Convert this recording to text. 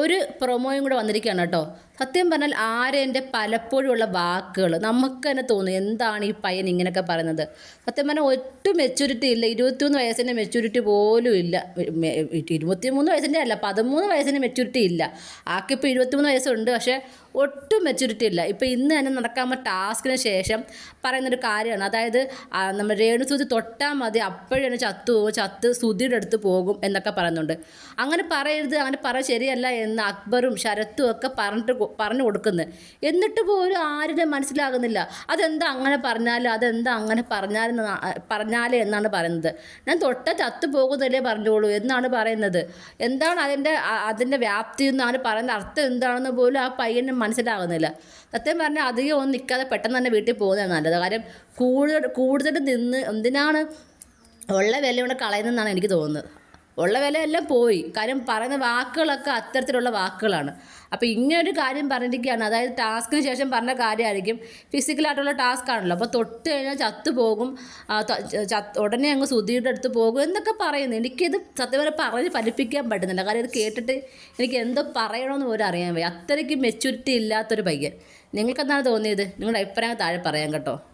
ഒരു പ്രൊമോയും കൂടെ വന്നിരിക്കുകയാണ് കേട്ടോ. സത്യം പറഞ്ഞാൽ ആരെന്റെ പലപ്പോഴും ഉള്ള വാക്കുകൾ നമുക്ക് തന്നെ തോന്നും എന്താണ് ഈ പയ്യൻ ഇങ്ങനെയൊക്കെ പറയുന്നത്. സത്യം പറഞ്ഞാൽ ഒട്ടും മെച്യൂരിറ്റി ഇല്ല. ഇരുപത്തിമൂന്ന് വയസ്സിന്റെ മെച്യൂരിറ്റി പോലും ഇല്ല. ഇരുപത്തിമൂന്ന് വയസ്സിന്റെ അല്ല പതിമൂന്ന് വയസ്സിന്റെ മെച്യൂരിറ്റി ഇല്ല. ആക്കിപ്പോൾ ഇരുപത്തിമൂന്ന് വയസ്സുണ്ട് പക്ഷേ ഒട്ടും മെച്യൂരിറ്റി ഇല്ല. ഇപ്പോൾ ഇന്ന് തന്നെ നടക്കാൻ ടാസ്കിന് ശേഷം പറയുന്നൊരു കാര്യമാണ്. അതായത് നമ്മൾ രേണുസുതി തൊട്ടാൽ മതി അപ്പോഴാണ് ചത്തു ചത്ത് സുധിയുടെ അടുത്ത് പോകും എന്നൊക്കെ പറയുന്നുണ്ട്. അങ്ങനെ പറയരുത് അങ്ങനെ പറ ശരിയല്ല എന്ന് അക്ബറും ശരത്തും ഒക്കെ പറഞ്ഞിട്ട് പറഞ്ഞു കൊടുക്കുന്നത് എന്നിട്ട് പോലും ആരുടെ മനസ്സിലാകുന്നില്ല. അതെന്താ അങ്ങനെ പറഞ്ഞാലും? അതെന്താ അങ്ങനെ പറഞ്ഞാലും പറഞ്ഞാലേ എന്നാണ് പറയുന്നത്. ഞാൻ തൊട്ട ചത്തു പോകുന്നതല്ലേ പറഞ്ഞോളൂ എന്നാണ് പറയുന്നത്. എന്താണ് അതിന്റെ അതിന്റെ വ്യാപ്തി എന്നാണ് പറയുന്ന അർത്ഥം എന്താണെന്ന് പോലും ആ പയ്യന് മനസ്സിലാകുന്നില്ല. സത്യം പറഞ്ഞാൽ അധികം ഒന്നും നിൽക്കാതെ പെട്ടെന്ന് തന്നെ വീട്ടിൽ പോകുന്നതാണ് നല്ലത്. കാര്യം കൂടുതൽ കൂടുതൽ നിന്ന് എന്തിനാണ് ഉള്ള വില ഇവിടെ കളയുന്നതെന്നാണ് എനിക്ക് തോന്നുന്നത്. ഉള്ള വിലയെല്ലാം പോയി. കാര്യം പറയുന്ന വാക്കുകളൊക്കെ അത്തരത്തിലുള്ള വാക്കുകളാണ്. അപ്പോൾ ഇങ്ങനൊരു കാര്യം പറഞ്ഞിരിക്കുകയാണ്. അതായത് ടാസ്കിന് ശേഷം പറഞ്ഞ കാര്യമായിരിക്കും. ഫിസിക്കലായിട്ടുള്ള ടാസ്ക് ആണല്ലോ. അപ്പോൾ തൊട്ട് കഴിഞ്ഞാൽ ചത്തു പോകും. ഉടനെ അങ്ങ് സുധിയുടെ അടുത്ത് പോകും എന്നൊക്കെ പറയുന്നു. എനിക്കിത് സത്യം പറഞ്ഞാൽ പറഞ്ഞ് ഫലിപ്പിക്കാൻ പറ്റുന്നില്ല. കാര്യം ഇത് കേട്ടിട്ട് എനിക്ക് എന്തോ പറയണമെന്ന് പോലും അറിയാൻ വയ്യ. അത്രയ്ക്ക് മെച്യൂരിറ്റി ഇല്ലാത്തൊരു പയ്യൻ. നിങ്ങൾക്കെന്താണ് തോന്നിയത്? നിങ്ങളുടെ അഭിപ്രായം താഴെ പറയാം കേട്ടോ.